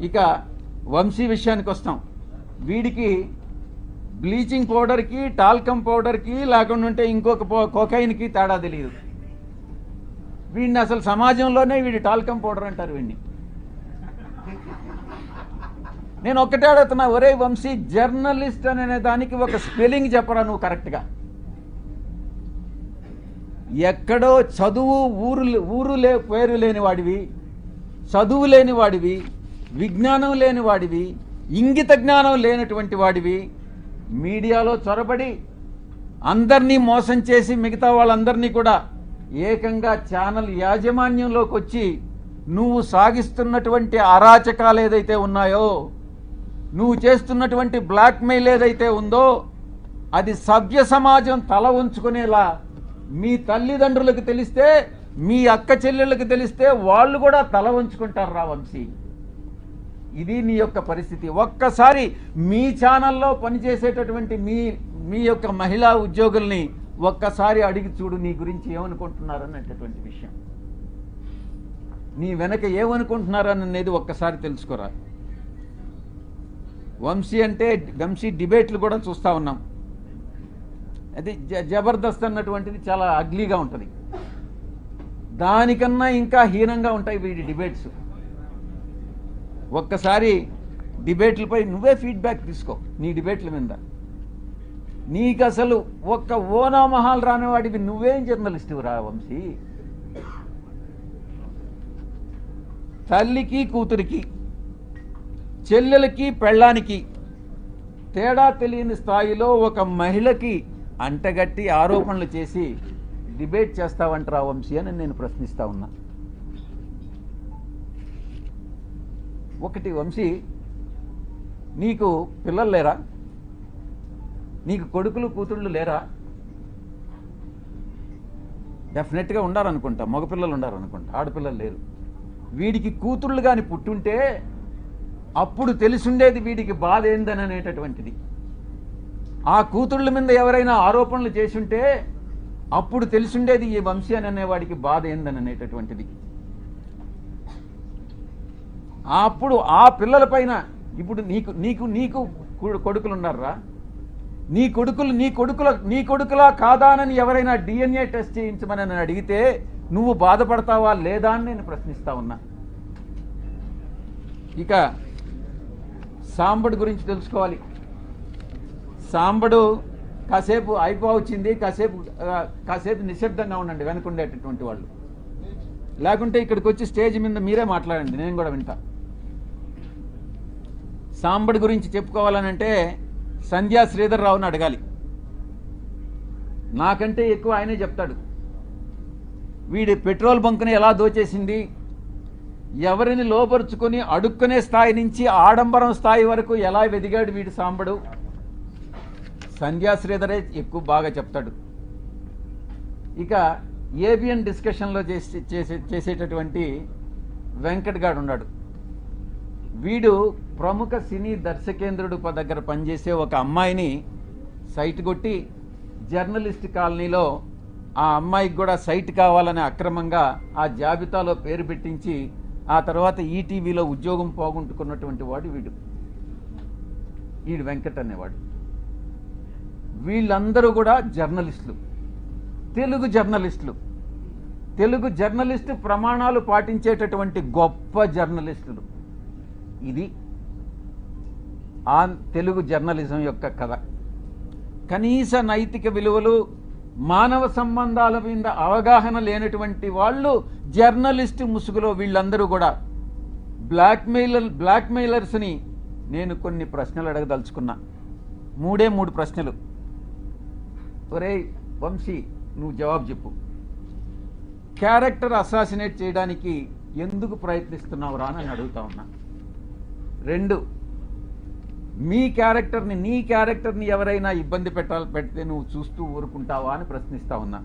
ఇక వంశీ విషయానికి వస్తాం. వీడికి బ్లీచింగ్ పౌడర్కి టాల్కమ్ పౌడర్కి లేకుండా ఉంటే ఇంకొక పో- కోకైన్కి తేడా తెలియదు వీడిని అసలు సమాజంలోనే వీడి టాల్కమ్ పౌడర్ అంటారు వీడిని. నేను ఒక్కటే అడుగుతున్నా ఒరే వంశీ జర్నలిస్ట్ అనే దానికి ఒక స్పెల్లింగ్ చెప్పరా నువ్వు కరెక్ట్గా? ఎక్కడో చదువు ఊరు ఊరు లే పేరు లేని వాడివి చదువు లేని వాడివి విజ్ఞానం లేని వాడివి ఇంగిత జ్ఞానం లేనటువంటి వాడివి. మీడియాలో చొరబడి అందరినీ మోసం చేసి మిగతా వాళ్ళందరినీ కూడా ఏకంగా ఛానల్ యాజమాన్యంలోకి వచ్చి నువ్వు సాగిస్తున్నటువంటి అరాచకాలు ఏదైతే ఉన్నాయో నువ్వు చేస్తున్నటువంటి బ్లాక్మెయిల్ ఏదైతే ఉందో అది సభ్య సమాజం తల ఉంచుకునేలా మీ తల్లిదండ్రులకు తెలిస్తే మీ అక్క చెల్లెళ్ళకి తెలిస్తే వాళ్ళు కూడా తల ఉంచుకుంటారు రా వంశీ. ఇది నీ యొక్క పరిస్థితి. ఒక్కసారి మీ ఛానల్లో పనిచేసేటటువంటి మీ మీ యొక్క మహిళా ఉద్యోగుల్ని ఒక్కసారి అడిగి చూడు నీ గురించి ఏమనుకుంటున్నారు అనేటటువంటి విషయం. నీ వెనక ఏమనుకుంటున్నారు అనేది ఒక్కసారి తెలుసుకోరా? వంశీ అంటే వంశీ డిబేట్లు కూడా చూస్తూ ఉన్నాం. అది జ జబర్దస్త్ అన్నటువంటిది చాలా అగ్లీగా ఉంటుంది. దానికన్నా ఇంకా హీనంగా ఉంటాయి వీడి డిబేట్స్. ఒక్కసారి డిబేట్లపై నువ్వే ఫీడ్బ్యాక్ తీసుకో. నీ డిబేట్ల మీద. నీకు అసలు ఒక్క ఓనామహాలు రానివాడివి నువ్వేం జర్నలిస్ట్ రా వంశీ? తల్లికి కూతురికి చెల్లెలకి పెళ్ళానికి తేడా తెలియని స్థాయిలో ఒక మహిళకి అంటగట్టి ఆరోపణలు చేసి డిబేట్ చేస్తావంటరా వంశీ అని నేను ప్రశ్నిస్తా ఉన్నా. ఒకటి వంశీ నీకు పిల్లలు లేరా? నీకు కొడుకులు కూతుళ్ళు లేరా? డెఫినెట్గా ఉండాలనుకుంటా మగపిల్లలు ఉండాలనుకుంటా ఆడపిల్లలు లేరు. వీడికి కూతుళ్ళు కానీ పుట్టుంటే అప్పుడు తెలిసుండేది వీడికి బాధ ఏందని అనేటటువంటిది. ఆ కూతుళ్ళ మీద ఎవరైనా ఆరోపణలు చేసుంటే అప్పుడు తెలిసుండేది ఈ వంశీ అని అనేవాడికి బాధ ఏందని అనేటటువంటిది. అప్పుడు ఆ పిల్లల పైన ఇప్పుడు నీకు నీకు నీకు కొడుకులు ఉన్నారా నీ కొడుకులు నీ కొడుకుల నీ కొడుకులా కాదానని ఎవరైనా డిఎన్ఏ టెస్ట్ చేయించమని నేను అడిగితే నువ్వు బాధపడతావా లేదా అని నేను ప్రశ్నిస్తా ఉన్నా. ఇక సాంబడు గురించి తెలుసుకోవాలి. సాంబడు కాసేపు అయిపో వచ్చింది కాసేపు కాసేపు నిశ్శబ్దంగా ఉండండి వెనుకుండేటటువంటి వాళ్ళు. లేకుంటే ఇక్కడికి వచ్చి స్టేజ్ మీద మీరే మాట్లాడండి నేను కూడా వింటా. సాంబడి గురించి చెప్పుకోవాలనంటే సంధ్యా శ్రీధర్ రావుని అడగాలి. నాకంటే ఎక్కువ ఆయనే చెప్తాడు. వీడి పెట్రోల్ బంక్ని ఎలా దోచేసింది? ఎవరిని లోపరుచుకొని అడుక్కునే స్థాయి నుంచి ఆడంబరం స్థాయి వరకు ఎలా వెదిగాడు వీడి సాంబడు? సంధ్యా శ్రీధరే ఎక్కువ బాగా చెప్తాడు. ఇక ఏబిఎన్ డిస్కషన్లో చేసి చేసే చేసేటటువంటి వెంకట్ గాడు ఉన్నాడు వీడు ప్రముఖ సినీ దర్శకేంద్రుడు దగ్గర పనిచేసే ఒక అమ్మాయిని సైట్ కొట్టి జర్నలిస్ట్ కాలనీలో ఆ అమ్మాయికి కూడా సైట్ కావాలని అక్రమంగా ఆ జాబితాలో పేరు పెట్టించి ఆ తర్వాత ఈటీవీలో ఉద్యోగం పోగొట్టుకున్నటువంటి వాడు వీడు. వీడు వెంకట్ అనేవాడు. వీళ్ళందరూ కూడా జర్నలిస్టులు. తెలుగు జర్నలిస్టులు. తెలుగు జర్నలిస్టు ప్రమాణాలు పాటించేటటువంటి గొప్ప జర్నలిస్టులు. ఇది ఆన్ తెలుగు జర్నలిజం యొక్క కథ. కనీస నైతిక విలువలు మానవ సంబంధాల మీద అవగాహన లేనటువంటి వాళ్ళు జర్నలిస్ట్ ముసుగులో వీళ్ళందరూ కూడా బ్లాక్మెయిలర్ బ్లాక్మెయిలర్స్ని నేను కొన్ని ప్రశ్నలు అడగదలుచుకున్నా. మూడే మూడు ప్రశ్నలు. ఒరే వంశీ నువ్వు జవాబు చెప్పు. క్యారెక్టర్ అసాసినేట్ చేయడానికి ఎందుకు ప్రయత్నిస్తున్నావు రా అని అడుగుతా ఉన్నా. రెండు మీ క్యారెక్టర్ని నీ క్యారెక్టర్ని ఎవరైనా ఇబ్బంది పెట్టాలి పెడితే నువ్వు చూస్తూ ఊరుకుంటావా అని ప్రశ్నిస్తా ఉన్నా.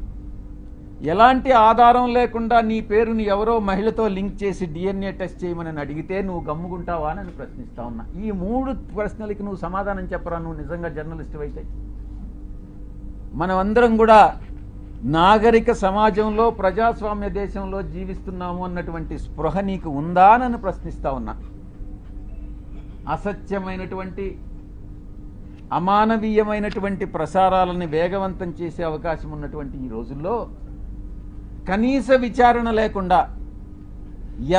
ఎలాంటి ఆధారం లేకుండా నీ పేరుని ఎవరో మహిళతో లింక్ చేసి డిఎన్ఏ టెస్ట్ చేయమని అడిగితే నువ్వు గమ్ముకుంటావా అని ప్రశ్నిస్తా ఉన్నా. ఈ మూడు ప్రశ్నలకి నువ్వు సమాధానం చెప్పరా? నువ్వు నిజంగా జర్నలిస్ట్ అయితే. మనమందరం కూడా నాగరిక సమాజంలో ప్రజాస్వామ్య దేశంలో జీవిస్తున్నాము అన్నటువంటి స్పృహ నీకు ఉందా అని ప్రశ్నిస్తా ఉన్నా. అసత్యమైనటువంటి అమానవీయమైనటువంటి ప్రసారాలని వేగవంతం చేసే అవకాశం ఉన్నటువంటి ఈ రోజుల్లో కనీస విచారణ లేకుండా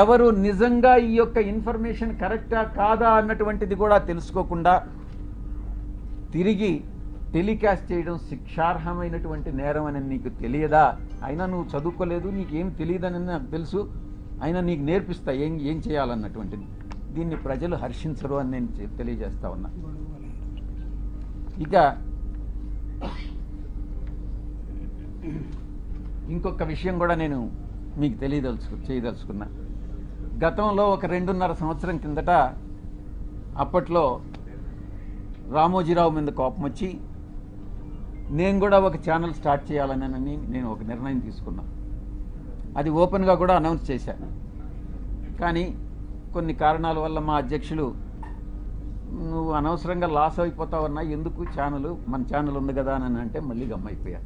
ఎవరు నిజంగా ఈ యొక్క ఇన్ఫర్మేషన్ కరెక్టా కాదా అన్నటువంటిది కూడా తెలుసుకోకుండా తిరిగి టెలికాస్ట్ చేయడం శిక్షార్హమైనటువంటి నేరం అని నీకు తెలియదా? అయినా నువ్వు చదువుకోలేదు నీకేం తెలియదని నాకు తెలుసు. అయినా నీకు నేర్పిస్తా ఏం ఏం చేయాలన్నటువంటిది. దీన్ని ప్రజలు హర్షించరు అని నేను తెలియజేస్తా ఉన్నా. ఇక ఇంకొక విషయం కూడా నేను మీకు తెలియదలుచు చేయదలుచుకున్నా. గతంలో ఒక రెండున్నర సంవత్సరం కిందట అప్పట్లో రామోజీరావు మీద కోపం వచ్చి నేను కూడా ఒక ఛానల్ స్టార్ట్ చేయాలని నేను ఒక నిర్ణయం తీసుకున్నా. అది ఓపెన్గా కూడా అనౌన్స్ చేశాను కానీ కొన్ని కారణాల వల్ల మా అధ్యక్షులు నువ్వు అనవసరంగా లాస్ అయిపోతావన్నా ఎందుకు ఛానల్ మన ఛానల్ ఉంది కదా అని అంటే మళ్ళీ గమ్మైపోయా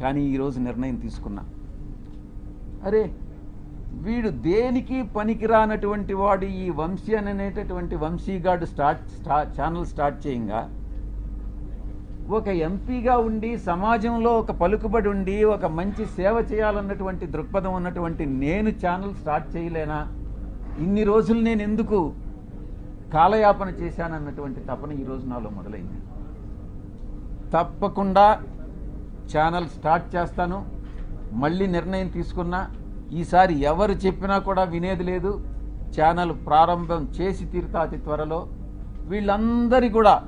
కానీ ఈరోజు నిర్ణయం తీసుకున్నా. అరే వీడు దేనికి పనికిరానటువంటి వాడు ఈ వంశీ అని అనేటటువంటి వంశీగాడు స్టార్ట్ స్టా ఛానల్ స్టార్ట్ చేయంగా? ఒక ఎంపీగా ఉండి సమాజంలో ఒక పలుకుబడి ఉండి ఒక మంచి సేవ చేయాలన్నటువంటి దృక్పథం ఉన్నటువంటి నేను ఛానల్ స్టార్ట్ చేయలేనా? ఇన్ని రోజులు నేను ఎందుకు కాలయాపన చేశానన్నటువంటి తపన ఈరోజు నాలో మొదలైంది. తప్పకుండా ఛానల్ స్టార్ట్ చేస్తాను. మళ్ళీ నిర్ణయం తీసుకున్నా ఈసారి ఎవరు చెప్పినా కూడా వినేది లేదు. ఛానల్ ప్రారంభం చేసి తీరుతా అతి త్వరలో. వీళ్ళందరి కూడా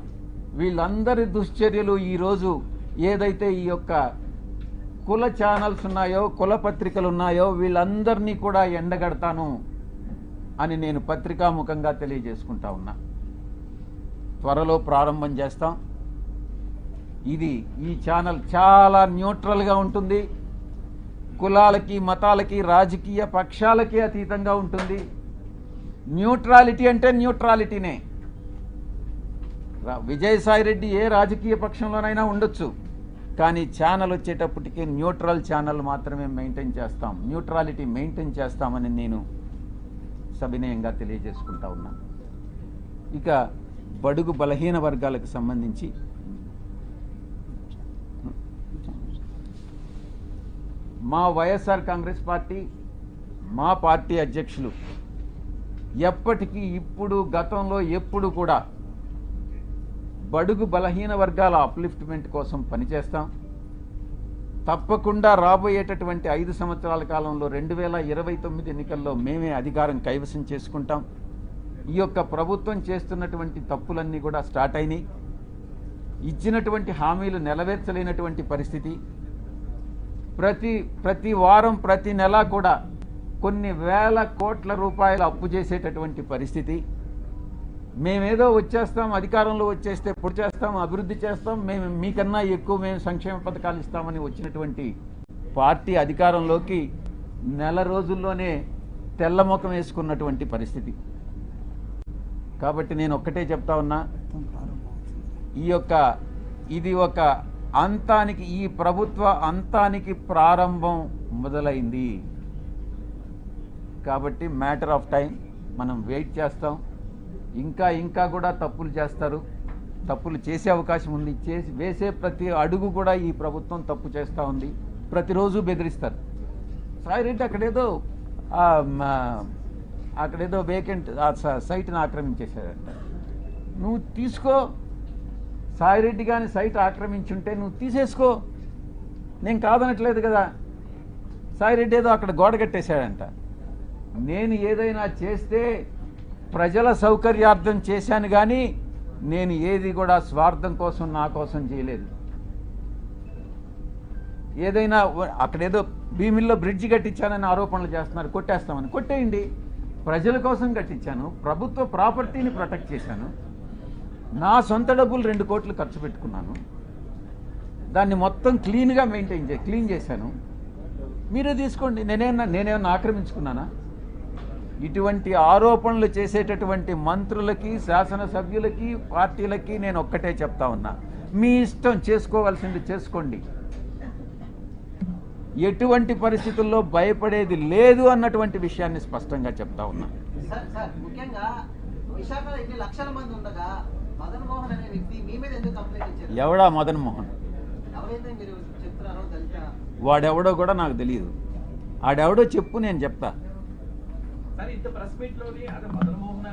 వీళ్ళందరి దుశ్చర్యలు ఈరోజు ఏదైతే ఈ యొక్క కుల ఛానల్స్ ఉన్నాయో కుల పత్రికలు ఉన్నాయో వీళ్ళందరినీ కూడా ఎండగడతాను. అని నేను పత్రికాముఖంగా తెలియజేసుకుంటా ఉన్నా. త్వరలో ప్రారంభం చేస్తాం. ఇది ఈ ఛానల్ చాలా న్యూట్రల్గా ఉంటుంది. కులాలకి మతాలకి రాజకీయ పక్షాలకి అతీతంగా ఉంటుంది. న్యూట్రాలిటీ అంటే న్యూట్రాలిటీనే. విజయసాయిరెడ్డి విజయసాయి రెడ్డి ఏ రాజకీయ పక్షంలోనైనా ఉండొచ్చు. కానీ ఛానల్ వచ్చేటప్పటికి న్యూట్రల్ ఛానల్ మాత్రమే మెయింటైన్ చేస్తాం. న్యూట్రాలిటీ మెయింటైన్ చేస్తామని నేను సవినయంగా తెలియజేసుకుంటా ఉన్నాను ఇక బడుగు బలహీన వర్గాలకు సంబంధించి మా Y S R congress party మా పార్టీ అధ్యక్షులు ఎప్పటికీ ఇప్పుడు గతంలో ఎప్పుడు కూడా బడుగు బలహీన వర్గాల అప్లిఫ్ట్మెంట్ కోసం పనిచేస్తాం. తప్పకుండా రాబోయేటటువంటి ఐదు సంవత్సరాల కాలంలో రెండు వేల ఇరవై తొమ్మిది ఎన్నికల్లో మేమే అధికారం కైవసం చేసుకుంటాం. ఈ యొక్క ప్రభుత్వం చేస్తున్నటువంటి తప్పులన్నీ కూడా స్టార్ట్ అయినాయి. ఇచ్చినటువంటి హామీలు నెరవేర్చలేనటువంటి పరిస్థితి. ప్రతి ప్రతి వారం ప్రతి నెల కూడా కొన్ని వేల కోట్ల రూపాయలు అప్పు చేసేటటువంటి పరిస్థితి. మేమేదో వచ్చేస్తాం అధికారంలో వచ్చేస్తే పొడి చేస్తాం అభివృద్ధి చేస్తాం మేము మీకన్నా ఎక్కువ మేము సంక్షేమ పథకాలు ఇస్తామని వచ్చినటువంటి పార్టీ అధికారంలోకి నెల రోజుల్లోనే తెల్లముఖం వేసుకున్నటువంటి పరిస్థితి. కాబట్టి నేను ఒక్కటే చెప్తా ఉన్నా ఈ యొక్క ఇది ఒక అంతానికి ఈ ప్రభుత్వ అంతానికి ప్రారంభం మొదలైంది. కాబట్టి మ్యాటర్ ఆఫ్ టైం మనం వెయిట్ చేస్తాం. ఇంకా ఇంకా కూడా తప్పులు చేస్తారు. తప్పులు చేసే అవకాశం ఉంది. చేసి వేసే ప్రతి అడుగు కూడా ఈ ప్రభుత్వం తప్పు చేస్తూ ఉంది. ప్రతిరోజు బెదిరిస్తారు. సాయిరెడ్డి అక్కడేదో అక్కడేదో వేకెంట్ ఆ సైట్ని ఆక్రమించేశారంట. నువ్వు తీసుకో. సాయిరెడ్డి కానీ సైట్ ఆక్రమించుంటే నువ్వు తీసేసుకో. నేను కాదనట్లేదు కదా. సాయిరెడ్డి ఏదో అక్కడ గోడ కట్టేశాడంట. నేను ఏదైనా చేస్తే ప్రజల సౌకర్యార్థం చేశాను కానీ నేను ఏది కూడా స్వార్థం కోసం నా కోసం చేయలేదు. ఏదైనా అక్కడేదో భీమిల్లో బ్రిడ్జి కట్టించానని ఆరోపణలు చేస్తున్నారు కొట్టేస్తామని. కొట్టేయండి. ప్రజల కోసం కట్టించాను. ప్రభుత్వ ప్రాపర్టీని ప్రొటెక్ట్ చేశాను. నా సొంత డబ్బులు రెండు కోట్లు ఖర్చు పెట్టుకున్నాను. దాన్ని మొత్తం క్లీన్గా మెయింటైన్ చే క్లీన్ చేశాను. మీరే తీసుకోండి. నేనేమన్నా నేనేమన్నా ఆక్రమించుకున్నానా? ఇటువంటి ఆరోపణలు చేసేటటువంటి మంత్రులకి శాసనసభ్యులకి పార్టీలకి నేను ఒక్కటే చెప్తా ఉన్నా. మీ ఇష్టం చేసుకోవాల్సింది చేసుకోండి. ఎటువంటి పరిస్థితుల్లో భయపడేది లేదు అన్నటువంటి విషయాన్ని స్పష్టంగా చెప్తా ఉన్నా. ఎవడా మదన్ మోహన్? వాడెవడో కూడా నాకు తెలియదు ఆడెవడో చెప్పు నేను చెప్తా. సరే ఇంత ప్రెస్ మీట్లోని అదే మదన్ మోహన్